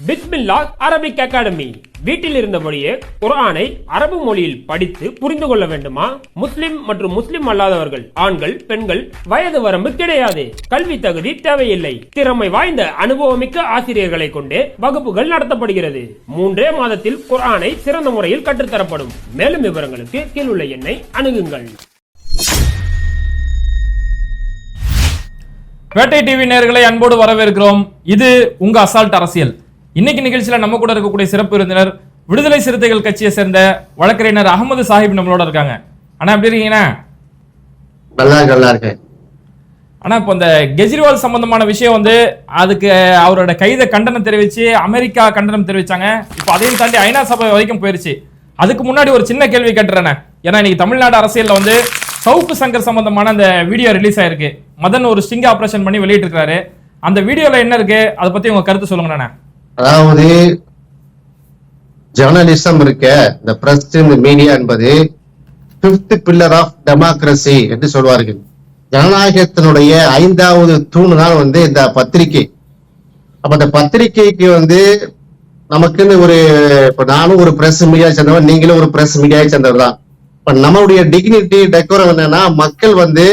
பிஸ்மில்லா Arabic academy. வீட்டில் இருந்தபடியே குர்ஆனை அரபு மொழியில் படித்து புரிந்து கொள்ள வேண்டுமா? முஸ்லிம் மற்றும் முஸ்லிம் அல்லாதவர்கள் ஆண்கள் பெண்கள் வயது வரம்பு கிடையாது. கல்வி தகுதி தேவையில்லை. திறமை வாய்ந்த அனுபவமிக்க ஆசிரியர்களை கொண்டே வகுப்புகள் நடத்தப்படுகிறது. மூன்றே மாதத்தில் குர்ஆனை சிறந்த முறையில் கற்றுத்தரப்படும். மேலும் விவரங்களுக்கு கீழுள்ள எண்ணை அணுகுங்கள். வேட்டை டிவி நேர்களை அன்போடு வரவேற்கிறோம். இது உங்க அசால்ட் அரசியல். இன்னைக்கு நிகழ்ச்சியில நம்ம கூட இருக்கக்கூடிய சிறப்பு விருந்தினர் விடுதலை சிறுத்தைகள் கட்சியை சேர்ந்த வழக்கறிஞர் அகமது சாஹிப் நம்மளோட இருக்காங்க. அண்ணா எப்படி இருக்கீங்கண்ணா நல்லா நல்லா இருக்கேன். ஆனா இப்போ இந்த கெஜ்ரிவால் சம்பந்தமான விஷயம் வந்து அதுக்கு அவரோட கைதை கண்டனம் தெரிவிச்சு அமெரிக்கா கண்டனம் தெரிவிச்சாங்க. இப்போ அதையும் தாண்டி ஐநா சபை வரைக்கும் போயிருச்சு. அதுக்கு முன்னாடி ஒரு சின்ன கேள்வி கேட்டுறேன் ஏன்னா இன்னைக்கு தமிழ்நாடு அரசியல்ல வந்து சவுக்கு சங்கர் சம்பந்தமான அந்த வீடியோ ரிலீஸ் ஆயிருக்கு. மதன் ஒரு ஸ்டிங் ஆபரேஷன் பண்ணி வெளியிட்டிருக்காரு அந்த வீடியோல என்ன இருக்கு? அதை பத்தி உங்க கருத்து சொல்லுங்கண்ணா அதாவது ஜேர்னலிசம் இருக்க இந்த பிரஸ் இந்த மீடியா என்பது பிப்த் பில்லர் ஆஃப் டெமோக்ரஸி என்று சொல்வார்கள். ஜனநாயகத்தினுடைய ஐந்தாவது தூண் தான் வந்து இந்த பத்திரிகை. அப்ப இந்த பத்திரிகைக்கு வந்து நமக்குன்னு ஒரு இப்ப நானும் ஒரு பிரஸ் மீடியா சேர்ந்தவன் நீங்களும் ஒரு பிரஸ் மீடியாவை சேர்ந்தவர் தான் இப்ப நம்மளுடைய டிக்னிட்டி டெக்கோரம் என்னன்னா மக்கள் வந்து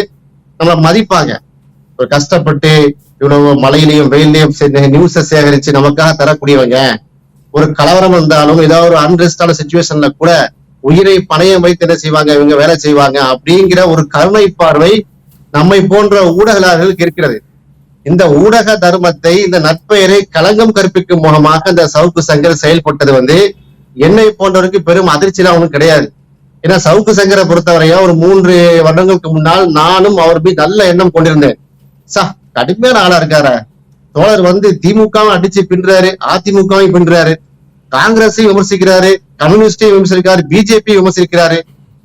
நம்மளை மதிப்பாங்க. ஒரு கஷ்டப்பட்டு இவ்வளவு மழையிலையும் வெயிலையும் நியூஸ சேகரிச்சு நமக்காக தரக்கூடியவங்க ஒரு கலவரம் வந்தாலும் ஏதாவது ஒரு அன்ரெஸ்டான சுச்சுவேஷன்ல கூட உயிரை பணையம் வைத்து என்ன செய்வாங்க இவங்க வேலை செய்வாங்க அப்படிங்கிற ஒரு கருணை பார்வை நம்மை போன்ற ஊடகலாளர்களுக்கு இருக்கிறது. இந்த ஊடக தர்மத்தை இந்த நட்பெயரை களங்கம் கற்பிக்கும் மூலமாக இந்த சவுக்கு சங்கர் செயல்பட்டது வந்து என்னை போன்றவருக்கு பெரும் அதிர்ச்சியெல்லாம் ஒன்றும் கிடையாது. ஏன்னா சவுக்கு சங்கரை பொறுத்தவரையும் ஒரு மூன்று வருடங்களுக்கு முன்னால் நானும் அவர் மீது நல்ல எண்ணம் கொண்டிருந்தேன். சா கடுமையான ஆளா இருக்காரு. தோழர் வந்து திமுகவும் அடிச்சு பின்றாரு அதிமுகவும் பின்றாரு காங்கிரஸையும் விமர்சிக்கிறாரு கம்யூனிஸ்டையும் விமர்சிக்கிறாரு பிஜேபி விமர்சிக்கிறாரு.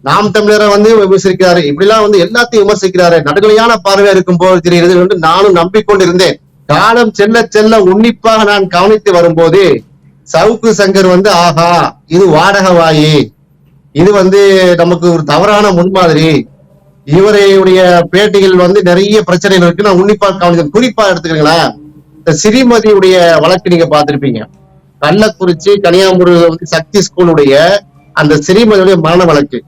நாம் தமிழரை வந்து விமர்சிக்கிறாரு. இப்படிலாம் வந்து எல்லாத்தையும் விமர்சிக்கிறாரு. நடுநிலையான பார்வையா இருக்கும் போது தெரிகிறது என்று நானும் நம்பிக்கொண்டிருந்தேன். காலம் செல்ல செல்ல உன்னிப்பாக நான் கவனித்து வரும்போது சவுக்கு சங்கர் வந்து ஆஹா இது வாடக வாயி. இது வந்து நமக்கு ஒரு தவறான முன்மாதிரி. இவருடைய பேட்டிகள் வந்து நிறைய பிரச்சனைகள் இருக்கு. நான் உன்னிப்பா கவனித்தேன் குறிப்பா எடுத்துக்கிறீங்களா? இந்த சிறிமதியுடைய வழக்கு நீங்க பார்த்திருப்பீங்க. கள்ளக்குறிச்சி கன்னியாகுமரி வந்து சக்தி ஸ்கூலுடைய அந்த சிறிமதியுடைய மரண வழக்கு.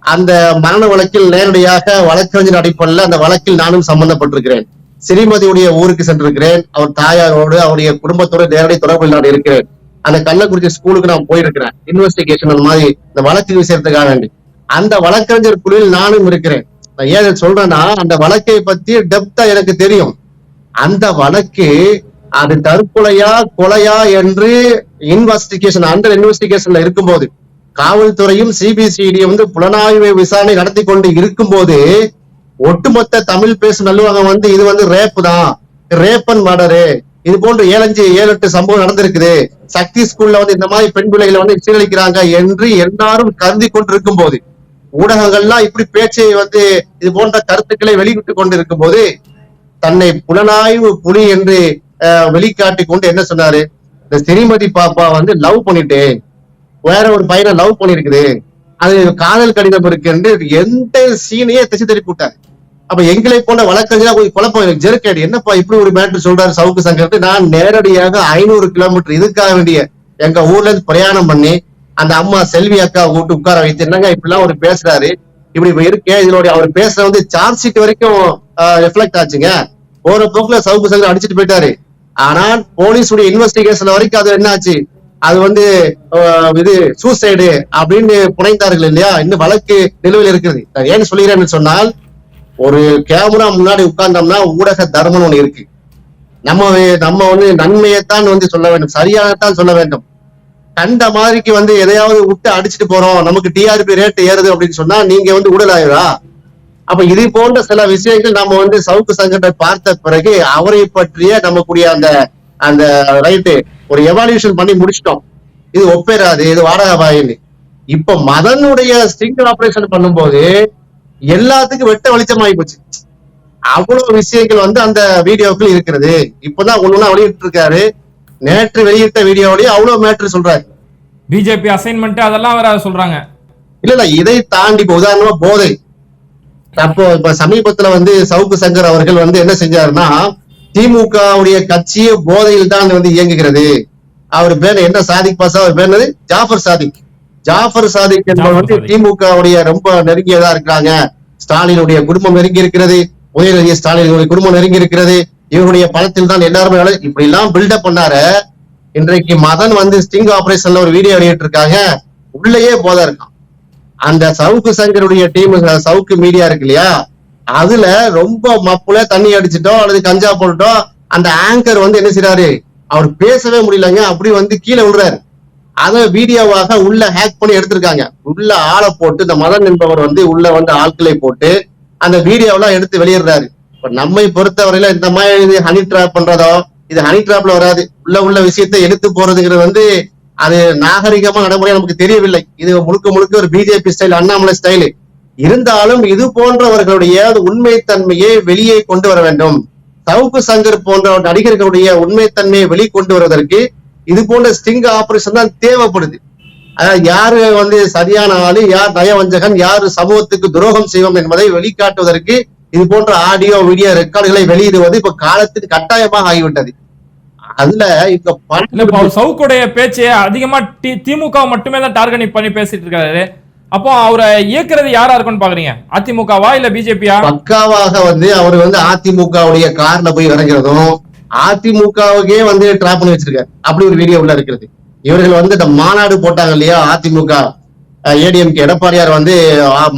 அந்த மரண வழக்கில் நேரடியாக வழக்கறிஞர் அடிப்படையில் அந்த வழக்கில் நானும் சம்பந்தப்பட்டிருக்கிறேன். சிறிமதியுடைய ஊருக்கு சென்றிருக்கிறேன். அவர் தாயாரோடு அவருடைய குடும்பத்தோடு நேரடி தொடர்பில் நான் இருக்கிறேன். அந்த கள்ளக்குறிச்சி ஸ்கூலுக்கு நான் போயிருக்கிறேன். இன்வெஸ்டிகேஷன் அந்த மாதிரி இந்த வழக்கு விஷயத்துக்காக வேண்டி. அந்த வழக்கறிஞர் குழுவில் நானும் இருக்கிறேன். நான் ஏன் சொல்றேன்னா அந்த வழக்கை பத்தி டெப்தா எனக்கு தெரியும். அந்த வழக்கு அது தற்கொலையா கொலையா என்று இன்வெஸ்டிகேஷன் அண்டர் இன்வெஸ்டிகேஷன்ல இருக்கும்போது காவல்துறையும் சிபிசிடி வந்து புலனாய்வு விசாரணை நடத்தி கொண்டு இருக்கும்போது ஒட்டுமொத்த தமிழ் பேசும் நல்லுவாங்க வந்து இது வந்து ரேப் தான். ரேப் அண்ட் மர்டரு இது போன்ற ஏழஞ்சு ஏழு எட்டு சம்பவம் நடந்திருக்குது. சக்தி ஸ்கூல்ல வந்து இந்த மாதிரி பெண் பிள்ளைகளை வந்து சீரழிக்கிறாங்க என்று எல்லாரும் கருதி கொண்டிருக்கும் போது ஊடகங்கள்லாம் இப்படி பேச்சை வந்து இது போன்ற கருத்துக்களை வெளியிட்டு கொண்டிருக்கும் போது தன்னை புலனாய்வு புலி என்று வெளிக்காட்டி கொண்டு என்ன சொன்னாரு? இந்த ஸ்ரீமதி பாப்பா வந்து லவ் பண்ணிட்டேன். வேற ஒரு பையனை லவ் பண்ணிருக்குது. அது காதல் கடிதம் இருக்கு என்று எந்த சீனையே திசை திருப்பி விட்டாரு. அப்ப எங்களை போன்ற வழக்கறிஞரா போய் குழப்பம் எனக்கு ஜெருக்கேடு. என்னப்பா இப்படி ஒரு மேட்ரு சொல்றாரு சவுக்கு சங்கர் நான் நேரடியாக ஐநூறு கிலோமீட்டர் இதுக்காக வேண்டிய எங்க ஊர்ல இருந்து பிரயாணம் பண்ணி அந்த அம்மா செல்வி அக்கா கூட்டு உட்கார வைத்து என்னங்க இப்படிலாம் அவர் பேசுறாரு? இப்படி இப்ப இருக்கே இதனுடைய அவர் பேசுற வந்து சார்ஜ் ஷீட் வரைக்கும் ரிஃப்ளெக்ட் ஆச்சுங்க. போற போக்குல சவுக்கு சங்கர் அடிச்சிட்டு போயிட்டாரு. ஆனால் போலீஸுடைய இன்வெஸ்டிகேஷன் வரைக்கும் அது என்னாச்சு? அது வந்து இது சூசைடு அப்படின்னு புனைந்தார்கள் இல்லையா? இன்னும் வழக்கு நிலுவையில் இருக்கிறது ஏன்னு ஏன் சொன்னால் ஒரு கேமரா முன்னாடி உட்கார்ந்தோம்னா ஊடக தர்மம் ஒண்ணு இருக்கு. நம்ம நம்ம வந்து நன்மையைத்தான் வந்து சொல்ல வேண்டும் சரியானத்தான் சொல்ல வேண்டும். கண்ட மாதிரிக்கு வந்து எதையாவது விட்டு அடிச்சுட்டு போறோம் நமக்கு டிஆர்பி ரேட் ஏறுது அப்படின்னு சொன்னா நீங்க வந்து உடலாயிரா? அப்ப இது போன்ற சில விஷயங்கள் நம்ம வந்து சவுக்கு சங்கத்தை பார்த்த பிறகு அவரை பற்றிய நமக்குரிய அந்த அந்த ரைட்டு ஒரு எவால்யூஷன் பண்ணி முடிச்சிட்டோம். இது ஒப்பேராது இது வாடகவாயின்னு இப்ப மதனுடைய ஸ்டிங் ஆபரேஷன் பண்ணும்போது எல்லாத்துக்கும் வெட்ட வெளிச்சமாகி போச்சு. அவ்வளவு விஷயங்கள் வந்து அந்த வீடியோக்கள் இருக்கிறது. இப்பதான் ஒண்ணு வெளியிட்டு இருக்காரு நேற்று வெளியிட்ட வீடியோவிலேயே அவ்வளவு மேட்ரு சொல்றாரு. பிஜேபி அசைன்மெண்ட் அதெல்லாம் வேற சொல்றாங்க. இல்ல இல்ல இதை தாண்டி இப்ப உதாரணமா போதை. அப்போ இப்ப சமீபத்துல வந்து சவுக்கு சங்கர் அவர்கள் வந்து என்ன செஞ்சாருன்னா திமுகவுடைய கட்சியே போதையில் தான் வந்து இயங்குகிறது. அவர் பேர் என்ன? சாதிக் பாசா அவர் பேர் ஜாஃபர் சாதிக். ஜாஃபர் சாதிக் என்பவர் வந்து சாதிக். திமுக உடைய ரொம்ப நெருங்கியதா இருக்கிறாங்க. ஸ்டாலினுடைய குடும்பம் நெருங்கி இருக்கிறது உதயநிதி ஸ்டாலினுடைய குடும்பம் நெருங்கி இருக்கிறது இவருடைய பணத்தில் தான் எல்லாருமே இப்படி எல்லாம் பில்டப் பண்ணாரு. இன்றைக்கு மதன் வந்து ஸ்டிங் ஆபரேஷன்ல ஒரு வீடியோ வெளியிட்டு இருக்காங்க உள்ளேயே போத இருக்கான். அந்த சவுக்கு சங்கருடைய டீம் சவுக்கு மீடியா இருக்கு இல்லையா? அதுல ரொம்ப மப்புல தண்ணி அடிச்சிட்டோம் அல்லது கஞ்சா போட்டுட்டோம். அந்த ஆங்கர் வந்து என்ன செய்றாரு? அவர் பேசவே முடியலங்க. அப்படி வந்து கீழே விடுறாரு அதை வீடியோவாக உள்ள ஹேக் பண்ணி எடுத்திருக்காங்க. உள்ள ஆளை போட்டு இந்த மதன் என்பவர் வந்து உள்ள வந்து ஆட்களை போட்டு அந்த வீடியோவெல்லாம் எடுத்து வெளியிடுறாரு. இப்ப நம்மை பொறுத்தவரையில இந்த மாதிரி இது ஹனி ட்ராப் பண்றதோ இது ஹனி ட்ராப்ல வராது. உள்ள உள்ள விஷயத்தை எடுத்து போறதுங்கிறது வந்து அது நாகரிகமா நடைமுறை நமக்கு தெரியவில்லை. இது முழுக்க முழுக்க ஒரு பிஜேபி ஸ்டைல் அண்ணாமலை ஸ்டைலு இருந்தாலும் இது போன்றவர்களுடைய உண்மைத்தன்மையை வெளியே கொண்டு வர வேண்டும். சவுக்கு சங்கர் போன்ற நடிகர்களுடைய உண்மைத்தன்மையை வெளிக்கொண்டு வருவதற்கு இது போன்ற ஸ்டிங் ஆபரேஷன் தான் தேவைப்படுது. அதாவது யாரு வந்து சரியான ஆளு யார் நயவஞ்சகன் யார் சமூகத்துக்கு துரோகம் செய்வோம் என்பதை வெளிக்காட்டுவதற்கு இது போன்ற ஆடியோ வீடியோ ரெக்கார்டுகளை வெளியிடுவது இப்ப காலத்துக்கு கட்டாயமாக ஆகிவிட்டது. அதுல இப்ப சவுக்குடைய பேச்சு அதிகமா திமுக மட்டுமே தான் டார்கெட் பண்ணி பேசிட்டு இருக்காரு. அப்போ அவரை இயக்குறது யாரா இருக்கும்னு பாக்குறீங்க? அதிமுகவா இல்ல பிஜேபியா? பக்காவாக வந்து அவர் வந்து அதிமுகவுடைய கார்ல போய் இறங்குறதும் அதிமுகவுக்கே வந்து ட்ராப் பண்ணி வச்சிருக்காரு. அப்படி ஒரு வீடியோ உள்ள இருக்கிறது. இவர்கள் வந்து இந்த மாநாடு போட்டாங்க இல்லையா அதிமுக ஏடிஎம்கே எடப்பாடியார் வந்து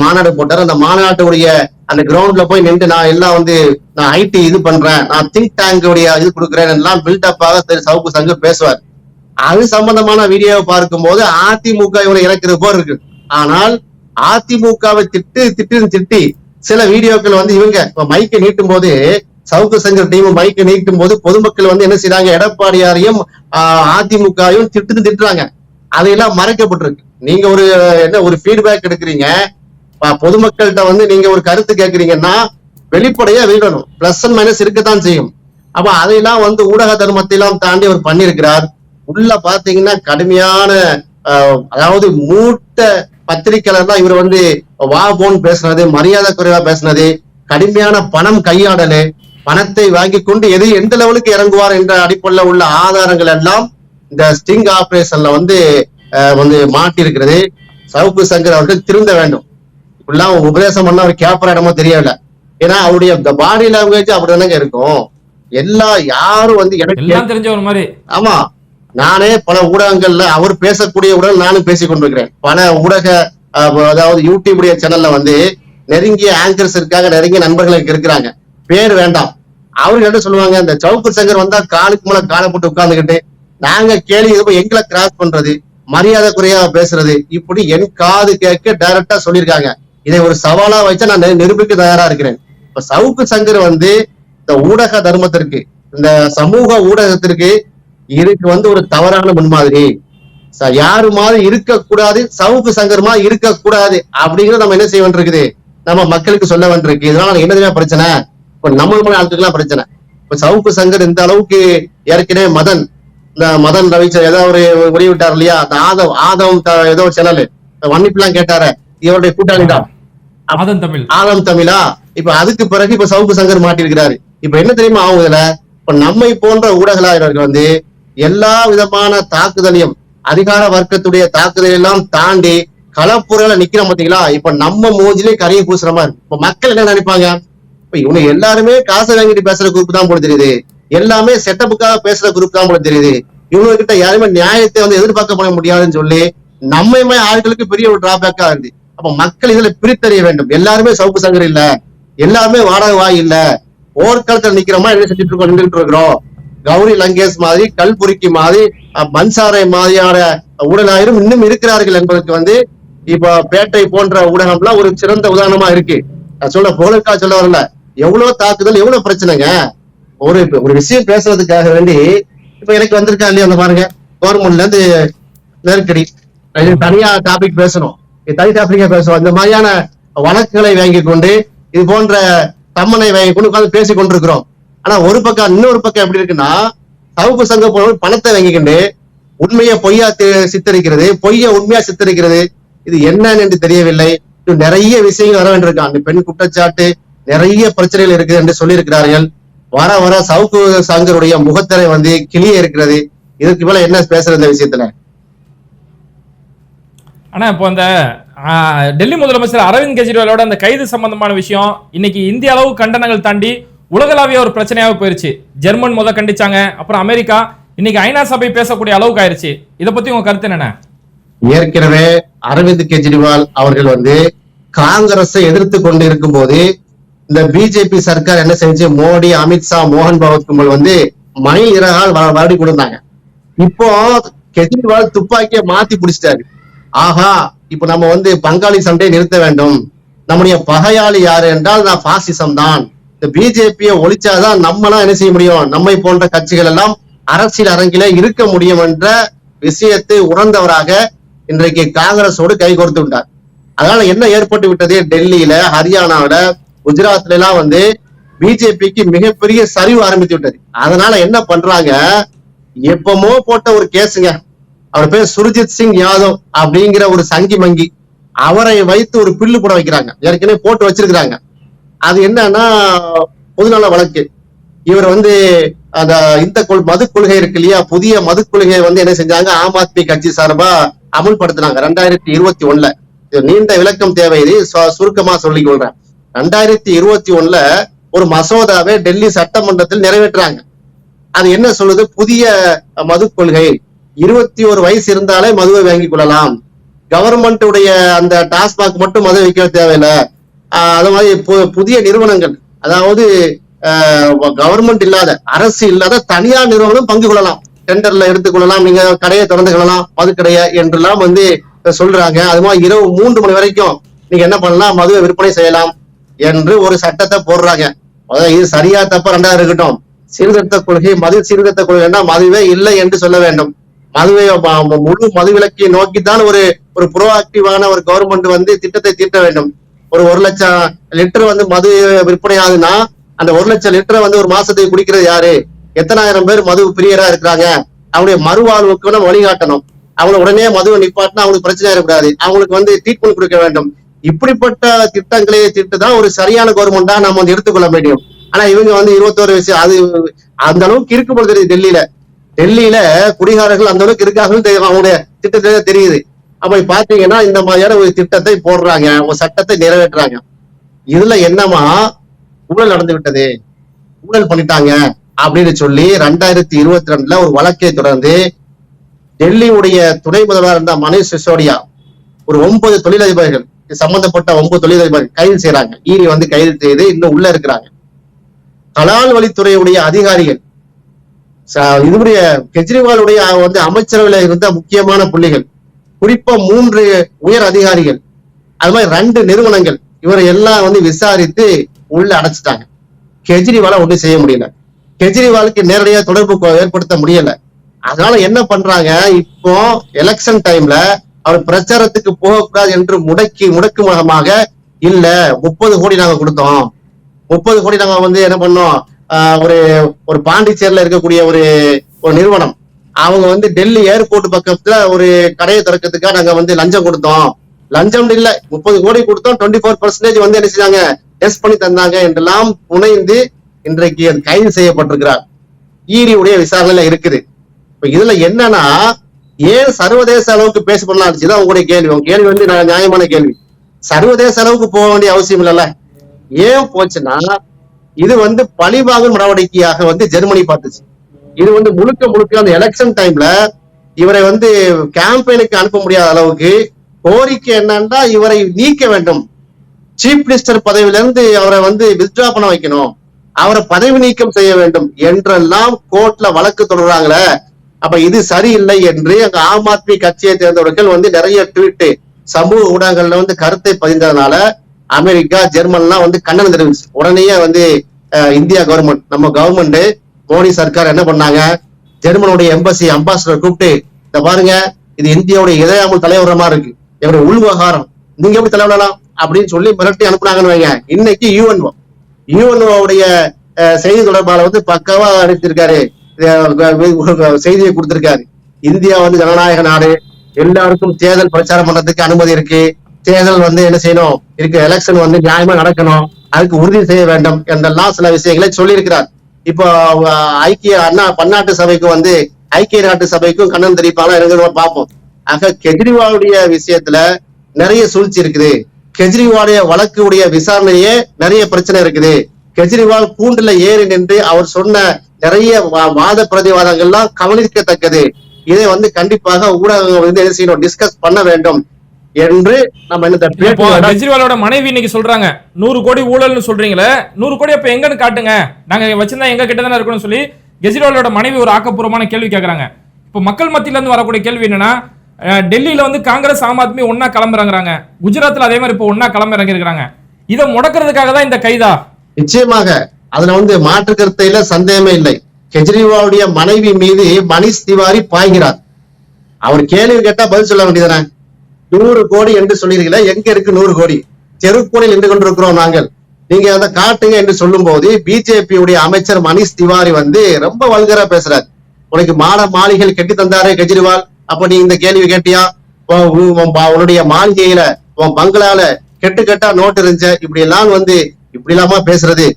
மாநாடு போட்டாரு. அந்த மாநாட்டுடைய அந்த கிரவுண்ட்ல போய் நின்று நான் எல்லாம் வந்து நான் ஐடி இது பண்றேன் நான் திங்க் டேங்க் உடைய இது கொடுக்குறேன் எல்லாம் பில்டப்பாக திரு சவுக்கு சங்கு பேசுவார். அது சம்பந்தமான வீடியோவை பார்க்கும்போது அதிமுக இவரை இறக்குற போல இருக்கு. ஆனால் அதிமுகவை திட்டு திட்டு திட்டி சில வீடியோக்கள் வந்து இவங்க இப்ப மைக்கை நீட்டும் போது சவுக்கு சங்கர் டீம் மைக்கை நீட்டும் போது பொதுமக்கள் வந்து என்ன செய்யறாங்க எடப்பாடியாரையும் ஆஹ், அதிமுகவையும் திட்டு திட்டுறாங்க. அதையெல்லாம் மறைக்கப்பட்டிருக்கு. நீங்க ஒரு என்ன ஒரு ஃபீட்பேக் எடுக்கிறீங்க பொதுமக்கள்கிட்ட வந்து நீங்க ஒரு கருத்து கேட்கறீங்கன்னா வெளிப்படையா வெளியிடணும் பிளஸ் அண்ட் மைனஸ் இருக்கத்தான் செய்யும். அப்ப அதையெல்லாம் வந்து ஊடக தர்மத்தையெல்லாம் தாண்டி அவர் பண்ணியிருக்கிறார். உள்ள பாத்தீங்கன்னா கடுமையான அதாவது மூட்ட பத்திரிக்கையாளர் தான் இவர் வந்து வா போன் பேசுனது மரியாதை குறைவா பேசுனது கடுமையான பணம் கையாடலு பணத்தை வாங்கி கொண்டு எது எந்த லெவலுக்கு இறங்குவார் என்ற அடிப்படையில் உள்ள ஆதாரங்கள் எல்லாம் இந்த ஸ்டிங் ஆபரேஷன்ல வந்து ஆஹ், வந்து மாட்டியிருக்கிறது. சவுக்கு சங்கர் அவர்கள் திருந்த வேண்டும். இப்படிலாம் உபதேசம் பண்ண அவர் கேப்பற இடமா தெரியல ஏன்னா அவருடைய பாடி லாங்குவேஜ் அப்படிதானங்க இருக்கும். எல்லா யாரும் வந்து எனக்கு தெரிஞ்ச ஒரு மாதிரி. ஆமா. நானே பல ஊடகங்கள்ல அவர் பேசக்கூடிய உடன் நானும் பேசிக் கொண்டிருக்கிறேன் பல ஊடக அதாவது யூடியூப் சேனல்ல வந்து நெருங்கிய ஆங்கர்ஸ் இருக்காங்க நெருங்கிய நண்பர்கள் எனக்கு இருக்கிறாங்க. பேர் வேண்டாம். அவர்கள் என்ன சொல்லுவாங்க இந்த சவுக்கு சங்கர் வந்தா காலுக்கு மேல காலை போட்டு உட்கார்ந்துகிட்டு நாங்க கேள்வி இது எங்களை கிராஸ் பண்றது மரியாதை குறையா பேசுறது இப்படி என் காது கேட்க டைரக்டா சொல்லியிருக்காங்க. இதை ஒரு சவாலா வச்சா நான் நிரூபிக்க தயாரா இருக்கிறேன். இப்ப சவுக்கு சங்கர் வந்து இந்த ஊடக தர்மத்திற்கு இந்த சமூக ஊடகத்திற்கு இதுக்கு வந்து ஒரு தவறான முன்மாதிரி. யாரு மாதிரி இருக்கக்கூடாது சவுக்கு சங்கரமா இருக்கக்கூடாது அப்படிங்கறத நம்ம என்ன செய்ய வேண்டியிருக்குது? நம்ம மக்களுக்கு சொல்ல வேண்டியிருக்கு. இதனால என்ன தெரியுமா பிரச்சனை? இப்ப நம்ம மாதிரி ஆட்களுக்குலாம் பிரச்சனை. இப்ப சவுக்கு சங்கர் இந்த அளவுக்கு ஏற்கனவே மதன் இந்த மதன் ரவிச்சர் ஏதோ ஒரு வெளியிட்டார் இல்லையா? அந்த ஆதவ் ஆதவ் ஏதோ சேனல். எல்லாம் கேட்டாரு. இவருடைய கூட்டாளி தான் ஆதன் தமிழ். ஆதம் தமிழா? இப்ப அதுக்கு பிறகு இப்ப சவுக்கு சங்கர் மாட்டிருக்கிறாரு இப்ப என்ன தெரியுமா ஆகும் இதுல இப்ப நம்மை போன்ற ஊடகலாளர்கள் வந்து எல்லா விதமான தாக்குதலையும் அதிகார வர்க்கத்துடைய தாக்குதல் எல்லாம் தாண்டி களப்புறையில நிக்கிறோம் பாத்தீங்களா? இப்ப நம்ம மூஞ்சிலே கரையை பூசுற மாதிரி. இப்ப மக்கள் என்ன நினைப்பாங்க? இப்ப இவங்க எல்லாருமே காசை வாங்கிட்டு பேசுற குரூப் தான் போல தெரியுது. எல்லாமே செட்டப்புக்காக பேசுற குரூப் தான் போல தெரியுது. இவங்க கிட்ட யாருமே நியாயத்தை வந்து எதிர்பார்க்க பண்ண முடியாதுன்னு சொல்லி நம்மையுமே ஆட்களுக்கு பெரிய ஒரு டிராபேக்கா இருந்து அப்ப மக்கள் இதுல பிரித்தறிய வேண்டும். எல்லாருமே சவுக்கு சங்கர் இல்ல. எல்லாருமே வாடகை வாய் இல்ல. போர்க்களத்துல நிக்கிறோமா என்ன செஞ்சுட்டு இருக்கோம் நின்றுட்டு இருக்கிறோம். கௌரி லங்கேஷ் மாதிரி கல்புரிக்கி மாதிரி மன்சாரை மாதிரியான ஊடகம் இன்னும் இருக்கிறார்கள் என்பதற்கு வந்து இப்ப பேட்டை போன்ற ஊடகம்லாம் ஒரு சிறந்த உதாரணமா இருக்கு. நான் சொல்ல போலக்கா சொல்ல வரல. எவ்வளவு தாக்குதல் எவ்வளவு பிரச்சனைங்க? ஒரு ஒரு விஷயம் பேசுறதுக்காக வேண்டி இப்ப எனக்கு வந்திருக்கா இல்லையா அந்த பாருங்க. கவர்மெண்ட்ல இருந்து நெருக்கடி. தனியா டாபிக் பேசணும். இது ஆப்பிரிக்கா பேசுவோம். இந்த மாதிரியான வழக்குகளை வாங்கி கொண்டு இது போன்ற தம்மனை வாங்கி கொண்டு உட்காந்து பேசி கொண்டிருக்கிறோம். ஆனா ஒரு பக்கம் இன்னொரு பக்கம் எப்படி இருக்குன்னா சவுக்கு சங்க போனவர் பணத்தை வாங்கிக்கிண்டு உண்மையை பொய்யா சித்தரிக்கிறது பொய்யை உண்மையா சித்தரிக்கிறது. இது என்னன்னு என்று தெரியவில்லை. நிறைய விஷயங்கள் வர வேண்டியிருக்கான். அந்த பெண் குற்றச்சாட்டு நிறைய பிரச்சனைகள் இருக்குது என்று சொல்லியிருக்கிறார்கள். வர வர சவுக்கு சங்கருடைய முகத்திரை வந்து கிளிய இருக்கிறது. இதுக்கு மேல என்ன பேசுற இந்த விஷயத்துல? ஆனால் இப்போ அந்த டெல்லி முதலமைச்சர் அரவிந்த் கெஜ்ரிவாலோட அந்த கைது சம்பந்தமான விஷயம் இன்னைக்கு இந்திய அளவு கண்டனங்கள் தாண்டி உலகளாவிய ஒரு பிரச்சனையாக போயிருச்சு. ஜெர்மன் முத கண்டிச்சாங்க அப்புறம் அமெரிக்கா இன்னைக்கு ஐநா சபை பேசக்கூடிய அளவுக்கு ஆயிருச்சு. இதை பத்தி உங்க கருத்து என்ன ஏற்கனவே அரவிந்த் கெஜ்ரிவால் அவர்கள் வந்து காங்கிரஸை எதிர்த்து கொண்டு இருக்கும்போது இந்த பிஜேபி சர்க்கார் என்ன செஞ்சு மோடி அமித்ஷா மோகன் பகவத் கும்பல் வந்து மணி இறகால் வருடி கொடுத்தாங்க. இப்போ கெஜ்ரிவால் துப்பாக்கியை மாத்தி பிடிச்சிட்டாரு. ஆஹா இப்ப நம்ம வந்து பங்காளி சண்டையை நிறுத்த வேண்டும். நம்முடைய பகையாளி யாரு என்றால் நான் பாசிசம் தான். இந்த பிஜேபியை ஒழிச்சாதான் நம்மளாம் என்ன செய்ய முடியும்? நம்மை போன்ற கட்சிகள் எல்லாம் அரசியல் அரங்கில இருக்க முடியும் என்ற விஷயத்தை உணர்ந்தவராக இன்றைக்கு காங்கிரஸோடு கை கோர்த்து விட்டார். அதனால என்ன ஏற்பட்டு விட்டது? டெல்லியில ஹரியானாவில குஜராத்ல எல்லாம் வந்து பிஜேபிக்கு மிகப்பெரிய சரிவு ஆரம்பித்து விட்டது. அதனால என்ன பண்றாங்க? எப்பமோ போட்ட ஒரு கேஸுங்க. அவர் பேர் சுர்ஜித் சிங் யாதவ் அப்படிங்கிற ஒரு சங்கி மங்கி. அவரை வைத்து ஒரு பில்லு போட வைக்கிறாங்க. ஏற்கனவே போட்டு வச்சிருக்கிறாங்க. அது என்னன்னா பொதுநல வழக்கு. இவர் வந்து அந்த இந்த கொள் மது கொள்கை இருக்கு இல்லையா? புதிய மது கொள்கையை வந்து என்ன செஞ்சாங்க? ஆம் ஆத்மி கட்சி சார்பா அமுல்படுத்தினாங்க. ரெண்டாயிரத்தி இருபத்தி ஒண்ணுல. இது நீண்ட விளக்கம் தேவை. இது சு- சுருக்கமா சொல்லிக் கொள்றேன். ரெண்டாயிரத்தி இருபத்தி ஒண்ணுல ஒரு மசோதாவை டெல்லி சட்டமன்றத்தில் நிறைவேற்றுறாங்க. அது என்ன சொல்லுது? புதிய மது கொள்கை இருபத்தி ஒரு வயசு இருந்தாலே மதுவை வாங்கிக் கொள்ளலாம். கவர்மெண்ட் உடைய அந்த டாஸ்மாக் மட்டும் மது வைக்க தேவையில்லை. அது மாதிரி பு- புதிய நிறுவனங்கள். அதாவது கவர்மெண்ட் இல்லாத அரசு இல்லாத தனியார் நிறுவனம் பங்கு கொள்ளலாம். டெண்டர்ல எடுத்துக்கொள்ளலாம் நீங்க கடையை திறந்து கொள்ளலாம். மதுக்கடையை என்றெல்லாம் வந்து சொல்றாங்க. அது மாதிரி இரவு மூன்று மணி வரைக்கும் நீங்க என்ன பண்ணலாம்? மதுவை விற்பனை செய்யலாம் என்று ஒரு சட்டத்தை போடுறாங்க. அதாவது இது சரியா தப்பா ரெண்டாவது இருக்கட்டும். சீர்திருத்த கொள்கை மது சீர்திருத்த கொள்கைன்னா மதுவே இல்லை என்று சொல்ல வேண்டும். மதுவை முழு மதுவிலக்கை நோக்கித்தான் ஒரு ஒரு ப்ரோஆக்டிவான ஒரு கவர்மெண்ட் வந்து திட்டத்தை தீட்ட வேண்டும். ஒரு ஒரு லட்சம் லிட்டர் வந்து மது விற்பனை ஆகுதுன்னா அந்த ஒரு லட்சம் லிட்டரை வந்து ஒரு மாசத்துக்கு குடிக்கிறது யாரு? எத்தனாயிரம் பேர் மது பிரியரா இருக்கிறாங்க? அவங்களுடைய மறுவாழ்வுக்கு நம்ம வழிகாட்டணும். அவங்க உடனே மதுவை நிப்பாட்டினா அவங்களுக்கு பிரச்சனை இருக்கக்கூடாது அவங்களுக்கு வந்து ட்ரீட்மெண்ட் கொடுக்க வேண்டும். இப்படிப்பட்ட திட்டங்களை திட்டு தான் ஒரு சரியான கவர்மெண்டா நம்ம வந்து எடுத்துக்கொள்ள முடியும். ஆனா இவங்க வந்து இருபத்தோரு வயசு அது அந்த அளவுக்கு இருக்கு தெரியுது டெல்லியில. டெல்லியில குடிகாரர்கள் அந்த அளவுக்கு இருக்காங்கன்னு தெரியும் அவங்களுடைய திட்டத்திலே தெரியுது. அப்ப பாத்தீங்கன்னா இந்த மாதிரியான ஒரு திட்டத்தை போடுறாங்க. ஒரு சட்டத்தை நிறைவேற்றுறாங்க. இதுல என்னமா ஊழல் நடந்து விட்டது. ஊழல் பண்ணிட்டாங்க அப்படின்னு சொல்லி ரெண்டாயிரத்தி இருபத்தி ரெண்டுல ஒரு வழக்கை தொடர்ந்து டெல்லியுடைய துணை முதல்வர் இருந்த மனீஷ் சிசோடியா ஒரு ஒன்பது தொழிலதிபர்கள் இது சம்பந்தப்பட்ட ஒன்பது தொழிலதிபர்கள் கைது செய்யறாங்க. ஈரி வந்து கைது செய்து இன்னும் உள்ள இருக்கிறாங்க. கலால் வழித்துறையுடைய அதிகாரிகள் இதுடைய கெஜ்ரிவாலுடைய வந்து அமைச்சரவையில இருந்த முக்கியமான புள்ளிகள். குறிப்பா மூன்று உயர் அதிகாரிகள். அது மாதிரி ரெண்டு நிறுவனங்கள். இவரை எல்லாம் வந்து விசாரித்து உள்ள அடைச்சிட்டாங்க. கெஜ்ரிவால ஒன்றும் செய்ய முடியல. கெஜ்ரிவாலுக்கு நேரடியா தொடர்பு ஏற்படுத்த முடியல. அதனால என்ன பண்றாங்க இப்போ எலெக்ஷன் டைம்ல அவர் பிரச்சாரத்துக்கு போகக்கூடாது என்று முடக்கி முடக்கு முகமாக இல்ல முப்பது கோடி நாங்க கொடுத்தோம். முப்பது கோடி நாங்க வந்து என்ன பண்ணோம் ஒரு ஒரு பாண்டிச்சேரியில இருக்கக்கூடிய ஒரு ஒரு நிறுவனம். அவங்க வந்து டெல்லி ஏர்போர்ட் பக்கத்துல ஒரு கடையை திறக்கிறதுக்காக நாங்க வந்து லஞ்சம் கொடுத்தோம். லஞ்சம் இல்ல முப்பது கோடி கொடுத்தோம். டுவெண்ட்டி ஃபோர் பர்சன்டேஜ் வந்து என்ன செஞ்சாங்க? டெஸ்ட் பண்ணி தந்தாங்க என்றெல்லாம் புனைந்து இன்றைக்கு அது கைது செய்யப்பட்டிருக்கிறார். ஈடி உடைய விசாரணையில இருக்குது. இப்ப இதுல என்னன்னா ஏன் சர்வதேச அளவுக்கு பேச பண்ணலாம் இதுதான் உங்களுடைய கேள்வி. உங்க கேள்வி வந்து நியாயமான கேள்வி. சர்வதேச அளவுக்கு போக வேண்டிய அவசியம் இல்லைல்ல. ஏன் போச்சுன்னா இது வந்து பழிவாங்கும் நடவடிக்கையாக வந்து ஜெர்மனி பார்த்துச்சு. இது வந்து முழுக்க முழுக்க அந்த எலெக்ஷன் டைம்ல இவரை வந்து கேம்பெயினுக்கு அனுப்ப முடியாத அளவுக்கு கோரிக்கை என்னன்னா இவரை நீக்க வேண்டும். சீஃப் மினிஸ்டர் பதவியிலிருந்து அவரை வந்து வித்ட்ரா பண்ண வைக்கணும். அவரை பதவி நீக்கம் செய்ய வேண்டும் என்றெல்லாம் கோர்ட்ல வழக்கு தொடர்றாங்களே அப்ப இது சரியில்லை என்று அங்க ஆம் ஆத்மி கட்சியை தேர்ந்தவர்கள் வந்து நிறைய ட்வீட் சமூக ஊடகங்கள்ல வந்து கருத்தை பதிந்ததுனால அமெரிக்கா ஜெர்மன்லாம் வந்து கண்டனம் தெரிவிச்சு உடனே வந்து இந்தியா கவர்மெண்ட் நம்ம கவர்மெண்ட் மோடி சர்க்கார் என்ன பண்ணாங்க? ஜெர்மனுடைய எம்பசி அம்பாசிடர் கூப்பிட்டு இந்த பாருங்க இது இந்தியாவுடைய இதயாமல் தலைவரமா மாதிரி இருக்கு. இவருடைய உள்விவகாரம். நீங்க எப்படி தலைவரலாம் அப்படின்னு சொல்லி மிரட்டி அனுப்புனாங்கன்னு வைங்க. இன்னைக்கு யூஎன்ஓ. யூஎன்ஓவுடைய செய்தி தொடர்பாளர் வந்து பக்காவா அனுப்பியிருக்காரு. செய்தியை கொடுத்திருக்காரு. இந்தியா வந்து ஜனநாயக நாடு. எல்லாருக்கும் தேர்தல் பிரச்சாரம் பண்றதுக்கு அனுமதி இருக்கு. தேர்தல் வந்து என்ன செய்யணும்? இருக்கு எலெக்ஷன் வந்து நியாயமா நடக்கணும். அதுக்கு உறுதி செய்ய வேண்டும் என்றெல்லாம் சில விஷயங்களை சொல்லியிருக்கிறார். இப்போ ஐக்கிய அண்ணா பன்னாட்டு சபைக்கு வந்து ஐக்கிய நாட்டு சபைக்கும் கண்ணன் தெரிவிப்பாலும் எனக்கு பார்ப்போம். ஆக கெஜ்ரிவாலுடைய விஷயத்துல நிறைய சூழ்ச்சி இருக்குது. கெஜ்ரிவாலுடைய வழக்குடைய விசாரணையே நிறைய பிரச்சனை இருக்குது. கெஜ்ரிவால் கூண்டுல ஏறி நின்று அவர் சொன்ன நிறைய வாத பிரதிவாதங்கள்லாம் கவனிக்கத்தக்கது. இதை வந்து கண்டிப்பாக ஊடகங்கள் வந்து என்ன செய்யணும்? டிஸ்கஸ் பண்ண வேண்டும். என்று நம்ம இந்த கெஜ்ரிவாலோட மனைவி இன்னைக்கு சொல்றாங்க. நூறு கோடி ஊழல்னு சொல்றீங்களே நூறு கோடி அப்ப எங்கன்னு காட்டுங்க. நாங்க வச்சிருந்தா எங்க கிட்ட தானே இருக்கணும்னு சொல்லி கெஜ்ரிவாலோட மனைவி ஒரு ஆக்கப்பூர்வமான கேள்வி கேக்குறாங்க. இப்போ மக்கள் மத்தியில இருந்து வரக்கூடிய கேள்வி என்னன்னா டெல்லியில வந்து காங்கிரஸ் ஆம் ஆத்மி ஒன்னா கிளம்புறாங்கிறாங்க. குஜராத்ல அதே மாதிரி இப்போ ஒன்னா கிளம்ப இறங்கி இருக்காங்க இதை முடக்கிறதுக்காக தான் இந்த கைதா? நிச்சயமாக அதுல வந்து மாற்று கருத்தையில சந்தேகமே இல்லை. கெஜ்ரிவாலுடைய மனைவி மீது மணிஷ் திவாரி பாய்கிறார். அவர் கேள்வி கேட்டா பதில் சொல்ல வேண்டியதானே நூறு கோடி என்று சொல்லியிருக்கல எங்க இருக்கு நூறு கோடி? தெருக்கோணில் நின்று கொண்டிருக்கிறோம் நாங்கள். நீங்க அதை காட்டுங்க என்று சொல்லும் போது பிஜேபியுடைய அமைச்சர் மணிஷ் திவாரி வந்து ரொம்ப வல்கரா பேசுறாரு. உனக்கு மாட மாளிகைகள் கட்டி தந்தாரே கெஜ்ரிவால். அப்ப நீ இந்த கேள்வி கேட்டியா? உன் பா- உன்னுடைய மாளிகையில உன் பங்களால கெட்டு கெட்டா நோட்டு இருந்துச்ச. இப்படி எல்லாம் வந்து இப்படி இல்லாம பேசுறது?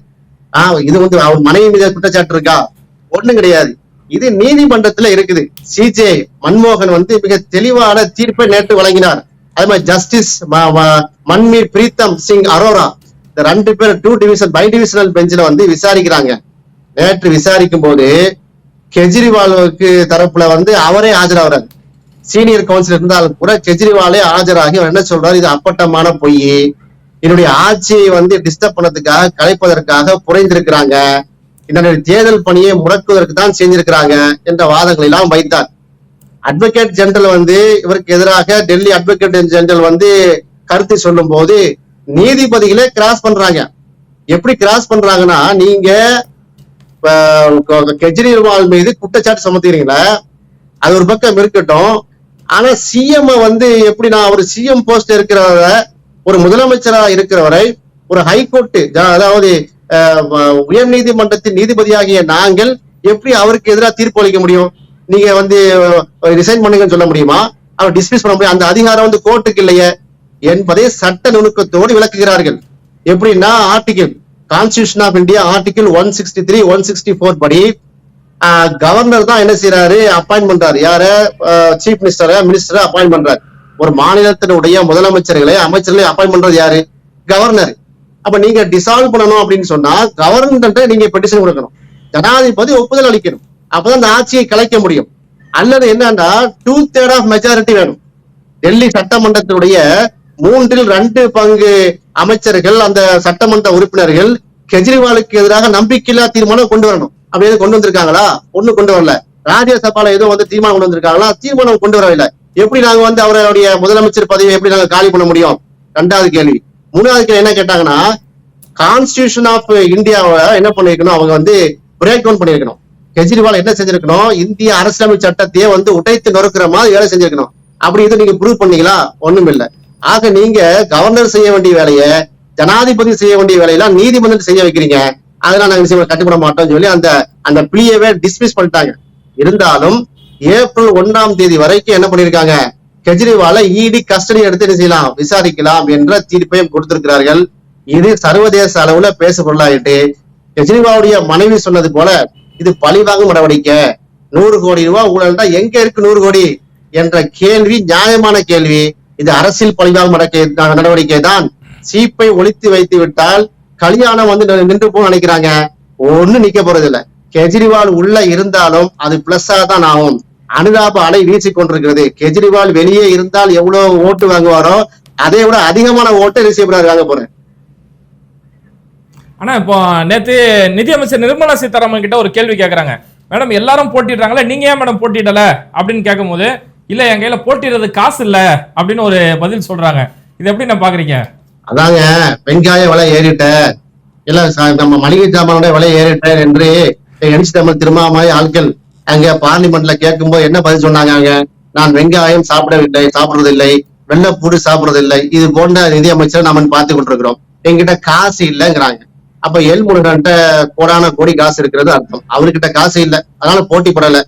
ஆஹ் இது வந்து அவர் மனைவி மீது குற்றச்சாட்டு இருக்கா? ஒண்ணும் கிடையாது. இது நீதிமன்றத்துல இருக்குது. சிஜே மன்மோகன் வந்து மிக தெளிவான தீர்ப்பை நேற்று வழங்கினார். அதே மாதிரி ஜஸ்டிஸ் மன்மீர் பிரீத்தம் சிங் அரோரா. இந்த ரெண்டு பேர் டூ டிவிஷன் பை டிவிஷனல் பெஞ்சில வந்து விசாரிக்கிறாங்க. நேற்று விசாரிக்கும் போது கெஜ்ரிவாலுக்கு தரப்புல வந்து அவரே ஆஜராகிறார். சீனியர் கவுன்சில் இருந்தாலும் கூட கெஜ்ரிவாலே ஆஜராகி அவர் என்ன சொல்றாரு? இது அப்பட்டமான பொய். என்னுடைய ஆட்சியை வந்து டிஸ்டர்ப் பண்ணதுக்காக கலைப்பதற்காக புரைந்திருக்கிறாங்க. என்னுடைய தேர்தல் பணியை முடக்குவதற்கு தான் செஞ்சிருக்கிறாங்க என்ற வாதங்களை எல்லாம் வைத்தார். அட்வொகேட் ஜெனரல் வந்து இவருக்கு எதிராக டெல்லி அட்வொகேட் ஜெனரல் வந்து கருத்து சொல்லும் போது நீதிபதிகளே கிராஸ் பண்றாங்க. எப்படி கிராஸ் பண்றாங்கன்னா நீங்க கெஜ்ரிவால் மீது குற்றச்சாட்டு சுமத்துறீங்களா அது ஒரு பக்கம் இருக்கட்டும். ஆனா சிஎம் வந்து எப்படி நான் ஒரு சிஎம் போஸ்ட் இருக்கிறவரை ஒரு முதலமைச்சரா இருக்கிறவரை ஒரு ஹைகோர்ட் அதாவது உயர் நீதிமன்றத்தின் நீதிபதியாகிய நாங்கள் எப்படி அவருக்கு எதிராக தீர்ப்பு அளிக்க முடியும்? நீங்க வந்து ரிசைன் பண்ணுங்கன்னு சொல்ல முடியுமா? அவர் டிஸ்மிஸ் பண்ண முடியும். அந்த அதிகாரம் வந்து கோர்ட்டுக்கு இல்லையே. என்பதை சட்ட நுணுக்கத்தோடு விளக்குகிறார்கள். எப்படின்னா article constitution of India article one sixty three one sixty four படி கவர்னர் தான் என்ன செய்யறாரு அப்பாயின் பண்றாரு. யார? சீஃப் மினிஸ்டரை மினிஸ்டரை அப்பாயின் பண்றாரு. ஒரு மாநிலத்தினுடைய முதலமைச்சர்களை அமைச்சர்களை அப்பாயின் பண்றது யாரு? கவர்னர் அப்ப நீங்க டிசால்வ் பண்ணணும் அப்படின்னு சொன்னா கவர்மெண்ட் நீங்க பெட்டிஷன் கொடுக்கணும். ஜனாதிபதி ஒப்புதல் அளிக்கணும். அப்பதான் அந்த ஆட்சியை கலைக்க முடியும். அல்லது என்னன்னா டூ தேர்ட் ஆஃப் மெஜாரிட்டி வேணும். டெல்லி சட்டமன்றத்துடைய மூன்றில் ரெண்டு பங்கு அமைச்சர்கள் அந்த சட்டமன்ற உறுப்பினர்கள் கெஜ்ரிவாலுக்கு எதிராக நம்பிக்கையில்லா தீர்மானம் கொண்டு வரணும். அப்படி எதுவும் கொண்டு வந்திருக்காங்களா? ஒண்ணு கொண்டு வரல. ராஜ்யசபால ஏதோ வந்து தீர்மானம் கொண்டு வந்திருக்காங்களா? தீர்மானம் கொண்டு வரவில்லை. எப்படி நாங்க வந்து அவருடைய முதலமைச்சர் பதவியை எப்படி நாங்க காலி பண்ண முடியும்? ரெண்டாவது கேள்வி. மூணாவது என்ன கேட்டாங்கன்னா கான்ஸ்டிடியூஷன் ஆஃப் இந்தியாவை என்ன பண்ணிருக்கணும்? அவங்க வந்து பிரேக் டவுன் பண்ணிருக்கணும். கெஜ்ரிவால் என்ன செஞ்சிருக்கணும்? இந்திய அரசியலமைப்பு சட்டத்தையே வந்து உடைத்து நொறுக்கிற மாதிரி வேலை செஞ்சிருக்கணும். அப்படி இது நீங்க ப்ரூவ் பண்ணீங்களா? ஒண்ணும் இல்லை. ஆக நீங்க கவர்னர் செய்ய வேண்டிய வேலையை ஜனாதிபதி செய்ய வேண்டிய வேலையெல்லாம் நீதிமன்றம் செய்ய வைக்கிறீங்க. அதெல்லாம் நாங்க நிச்சயமா கட்டுப்பட மாட்டோம்னு சொல்லி அந்த அந்த பிளியவே டிஸ்மிஸ் பண்ணிட்டாங்க. இருந்தாலும் ஏப்ரல் ஒண்ணாம் தேதி வரைக்கும் என்ன பண்ணிருக்காங்க? கெஜ்ரிவாலை இடி கஸ்டடி எடுத்து என்ன செய்யலாம்? விசாரிக்கலாம் என்ற தீர்ப்பையும் கொடுத்திருக்கிறார்கள். இது சர்வதேச அளவுல பேச பொருளாயிட்டு கெஜ்ரிவாலுடைய மனைவி சொன்னது போல இது பழிவாங்கும் நடவடிக்கை. நூறு கோடி ரூபாய் ஊழல்னா எங்க இருக்கு நூறு கோடி? என்ற கேள்வி நியாயமான கேள்வி. இது அரசியல் பழிவாங்கும் நடக்க- நடவடிக்கை தான். சீப்பை ஒழித்து வைத்து விட்டால் கல்யாணம் வந்து நின்று- நின்று நினைக்கிறாங்க. ஒண்ணு நிக்க போறது இல்லை கெஜ்ரிவால் உள்ள இருந்தாலும் அது பிளஸ்ஸா தான் ஆகும். அனுதாப அலை வீசிக் கொண்டிருக்கிறது கெஜ்ரிவால் வெளியே இருந்தால் எவ்வளவு ஓட்டு வாங்குவாரோ அதை விட அதிகமான ஓட்டை ரிசீவ் வாங்க போறேன் ஆனா இப்போ நேத்து நிதியமைச்சர் நிர்மலா சீதாராமன் கிட்ட ஒரு கேள்வி கேக்குறாங்க மேடம் எல்லாரும் போட்டிடுறாங்களே நீங்க ஏன் மேடம் போட்டிடல அப்படின்னு கேட்கும்போது இல்ல என் கையில போட்டிடுறது காசு இல்ல அப்படின்னு ஒரு பதில் சொல்றாங்க இது எப்படி நான் பாக்குறீங்க அதாங்க வெங்காய விலை ஏறிட்ட இல்ல நம்ம மளிகை சாமானோட விலை ஏறிட்ட என்று எடிச்சு தமிழ் திருமாமாய் ஆட்கள் அங்க பார்லிமெண்ட்ல கேட்கும்போது என்ன பதில் சொன்னாங்க அங்க? நான் வெங்காயம் சாப்பிடவில்லை சாப்பிடுறதில்லை வெள்ளப்பூடு சாப்பிடுறதில்லை இது போன்ற நிதியமைச்சர் நாம பார்த்து கொண்டிருக்கிறோம். எங்கிட்ட காசு இல்லைங்கிறாங்க. அப்ப எல் முருகன்ட்ட கோடான கோடி காசு இருக்கிறது அர்த்தம். அவர்கிட்ட காசு இல்லை. அதனால போட்டி போடல.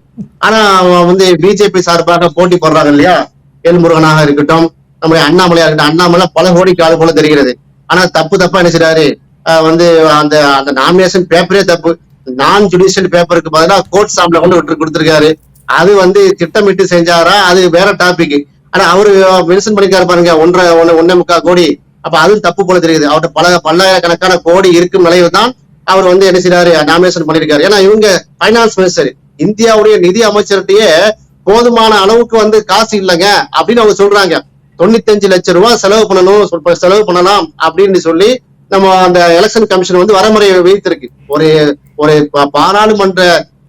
ஆனா அவன் வந்து பிஜேபி சார்பாக போட்டி போடுறாங்க இல்லையா? எல் முருகனாக இருக்கட்டும் நம்முடைய அண்ணாமலையா இருக்கட்டும். அண்ணாமலை பல கோடிக்கு ஆளு போல தெரிகிறது. ஆனா தப்பு தப்பா என்ன செய்றாரு? வந்து அந்த அந்த நாமினேஷன் பேப்பரே தப்பு. நான் ஜுடிஷியல் பேப்பருக்கு பதிலாக கோர்ட் சாம்பிள கொண்டு விட்டு கொடுத்துருக்காரு. அது வந்து திட்டமிட்டு செஞ்சாரா? அது வேற டாபிக் ஆனா அவரு மென்ஷன் பண்ணிருக்காரு பாருங்க ஒன்றரை ஒன்னே முக்கால் கோடி. அப்ப அதுவும் தப்பு போல தெரியுது. அவர்கிட்ட பல பல்லாயிரக்கணக்கான கோடி இருக்கும் நிலையில தான் அவர் வந்து என்ன செய்யறாரு நாமினேஷன் பண்ணிருக்காரு ஏன்னா இவங்க பைனான்ஸ் மினிஸ்டர் இந்தியாவுடைய நிதி அமைச்சர்கிட்டயே போதுமான அளவுக்கு வந்து காசு இல்லைங்க அப்படின்னு அவங்க சொல்றாங்க. தொண்ணூத்தஞ்சு லட்சம் ரூபாய் செலவு பண்ணணும் செலவு பண்ணலாம் அப்படின்னு சொல்லி நம்ம அந்த எலெக்ஷன் கமிஷன் வந்து வரமுறையை வைத்திருக்கு. ஒரு ஒரு பாராளுமன்ற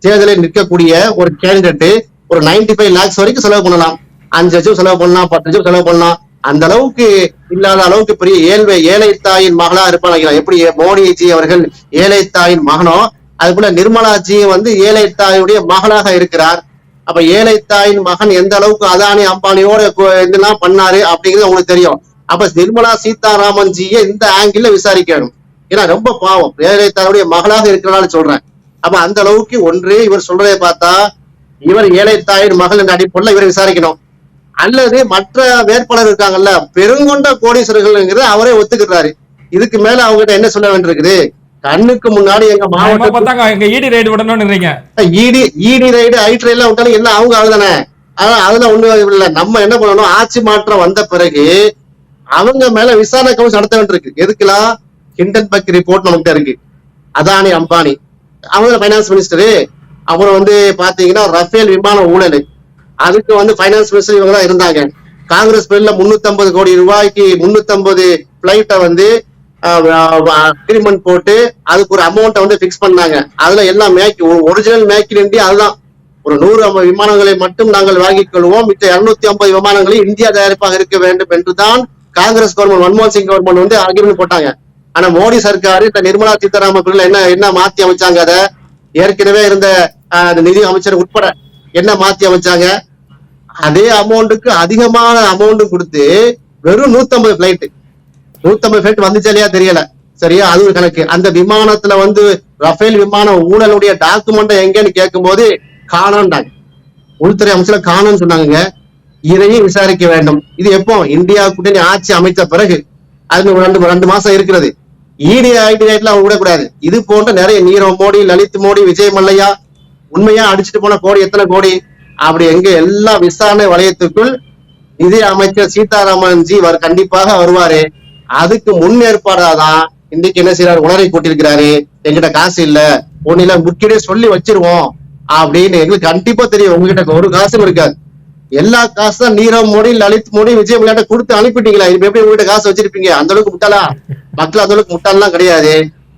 தேர்தலில் நிற்கக்கூடிய ஒரு கேண்டிடேட் ஒரு 95 ஃபைவ் லேக்ஸ் வரைக்கும் செலவு பண்ணலாம். அஞ்சு லட்சம் செலவு பண்ணலாம் பத்து லட்சம் செலவு பண்ணலாம். அந்த அளவுக்கு இல்லாத அளவுக்கு பெரிய ஏழ்மை ஏழை தாயின் மகளா இருப்பாங்க எப்படி மோடிஜி அவர்கள் ஏழை தாயின் மகனோ அது போல நிர்மலாஜியும் வந்து ஏழை தாயுடைய மகளாக இருக்கிறார். அப்ப ஏழை தாயின் மகன் எந்த அளவுக்கு அதானி அம்பானியோட இதெல்லாம் பண்ணாரு அப்படிங்கிறது உங்களுக்கு தெரியும். அப்ப நிர்மலா சீதாராமன் ஜியை இந்த ஆங்கிள் விசாரிக்கணும். ஏன்னா ரொம்ப பாவம். ஏழை தாயுடைய மகளாக இருக்கிறனால சொல்றேன். அப்ப அந்த அளவுக்கு ஒன்று இவர் சொல்றதை பார்த்தா இவர் ஏழை தாயின் மகள் என்ற அடிப்படையில் இவரை விசாரிக்கணும். அல்லது மற்ற வேட்பாளர் இருக்காங்கல்ல பெருங்கொண்ட கோடீஸ்வரர்கள்ங்கிறத அவரே ஒத்துக்கிறாரு இதுக்கு மேல அவங்ககிட்ட என்ன சொல்ல வேண்டியிருக்குது? கண்ணுக்கு முன்னாடி எங்க இப்ப மாவட்ட பார்த்தாங்க. எங்க ஈடி ரைடு விடணும்ன்றீங்க. இடி இடி ரைடு ஐடி எல்லாம் விட்டாலும் எல்லாம் அவங்க ஆளுதானே. ஆனா அதுல ஒண்ணு இல்ல. நம்ம என்ன பண்ணணும்? ஆட்சி மாற்றம் வந்த பிறகு அவங்க மேல விசாரணை கமிஷன் நடத்த வேண்டியிருக்கு. எதுக்குலாம் ஹிண்டன்பக் ரிப்போர்ட் நம்மகிட்ட இருக்கு. அதானி அம்பானி. அவங்க பைனான்ஸ் மினிஸ்டரு அப்புறம் வந்து பாத்தீங்கன்னா ரஃபேல் விமான ஊழல். அதுக்கு வந்து ஃபைனான்ஸ் மினிஸ்டர் இவங்க தான் இருந்தாங்க. காங்கிரஸ் பேர்ல 350 கோடி ரூபாய்க்கு 350 பிளைட்டை வந்து அக்ரிமெண்ட் போட்டு அதுக்கு ஒரு அமௌண்ட்டை வந்து பிக்ஸ் பண்ணாங்க. அதுல எல்லாம் make original make in India அதுதான். ஒரு நூறு விமானங்களை மட்டும் நாங்கள் வாங்கிக் கொள்வோம். மிச்ச இருநூத்தி ஐம்பது விமானங்களை இந்தியா தயாரிப்பாக இருக்க வேண்டும் என்றுதான் காங்கிரஸ் கவர்மெண்ட் மன்மோகன் சிங் கவர்மெண்ட் வந்து அக்ரிமெண்ட் போட்டாங்க. ஆனா மோடி சர்க்கார் இந்த நிர்மலா சீதாராமன் அவர்கள் என்ன என்ன மாத்தி அமைச்சாங்க அதை? ஏற்கனவே இருந்த ஆஹ், நிதி அமைச்சர் உட்பட என்ன மாத்தி அமைச்சாங்க? அதே அமௌண்ட்டுக்கு அதிகமான அமௌண்ட் கொடுத்து வெறும் 150 பிளைட் 150 பிளைட் வந்துச்சா இல்லையா தெரியல. சரியா? அது ஒரு கணக்கு. அந்த விமானத்துல வந்து ரஃபேல் விமான ஊழலுடைய டாக்குமெண்ட் எங்கன்னு கேட்கும்போது காணோன்டாங்க உள்துறை அமைச்சர் காணோம்னு சொன்னாங்க இதையும் விசாரிக்க வேண்டும். இது எப்போ? இந்தியா கூட்டணி ஆட்சி அமைத்த பிறகு. அது ரெண்டு ரெண்டு மாசம் இருக்கிறது. ஈடி ஐடி ரைட்ல அவங்க விடக்கூடாது. இது போன்ற நிறைய நீரவ் மோடி லலித் மோடி விஜய் மல்லையா உண்மையா அடிச்சுட்டு போன கோடி எத்தனை கோடி? அப்படி எங்க எல்லா விசாரணை வலயத்துக்குள் நிதி அமைச்சர் சீதாராமன் ஜி வர் கண்டிப்பாக வருவாரு. அதுக்கு முன் முன்னேற்பாடாதான் இன்னைக்கு என்ன செய்யறாரு உணரை கூட்டியிருக்கிறாரு. எங்கிட்ட காசு இல்ல. ஒன்னில முக்கிய சொல்லி வச்சிருவோம். அப்படின்னு எங்களுக்கு கண்டிப்பா தெரியும். உங்ககிட்ட ஒரு காசும் இருக்காது. எல்லா காசு தான் நீரவ் மோடி லலித் மோடி விஜய் விளையாட்ட கொடுத்து அனுப்பிட்டீங்களா? இப்ப எப்படி உங்ககிட்ட காசு வச்சிருப்பீங்க? அந்த அளவுக்கு முட்டாளா? மக்கள் அந்த அளவுக்கு முட்டாள்லாம் கிடையாது.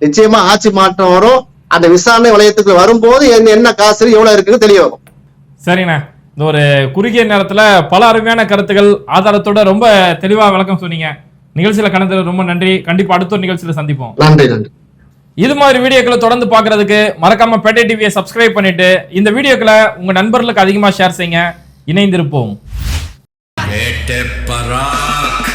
நிச்சயமா ஆட்சி மாற்றம் வரும். அந்த விசாரணை வளையத்துக்கு வரும்போது என்ன என்ன காசு எவ்வளவு இருக்குன்னு தெரிய வரும் சரிண்ணா. இந்த ஒரு குறுகிய நேரத்துல பல அருமையான கருத்துக்கள் ஆதாரத்தோட ரொம்ப தெளிவா விளக்கம் சொன்னீங்க. நிகழ்ச்சியில கலந்தது ரொம்ப நன்றி. கண்டிப்பா அடுத்த ஒரு நிகழ்ச்சியில சந்திப்போம். நன்றி நன்றி. இது மாதிரி வீடியோக்களை தொடர்ந்து பார்க்கிறதுக்கு மறக்காம பேட்டை டிவியை சப்ஸ்கிரைப் பண்ணிட்டு இந்த வீடியோக்களை உங்க நண்பர்களுக்கு அதிகமா ஷேர் செய்யுங்க. இணைந்திருப்போம். வேட்டை பராக்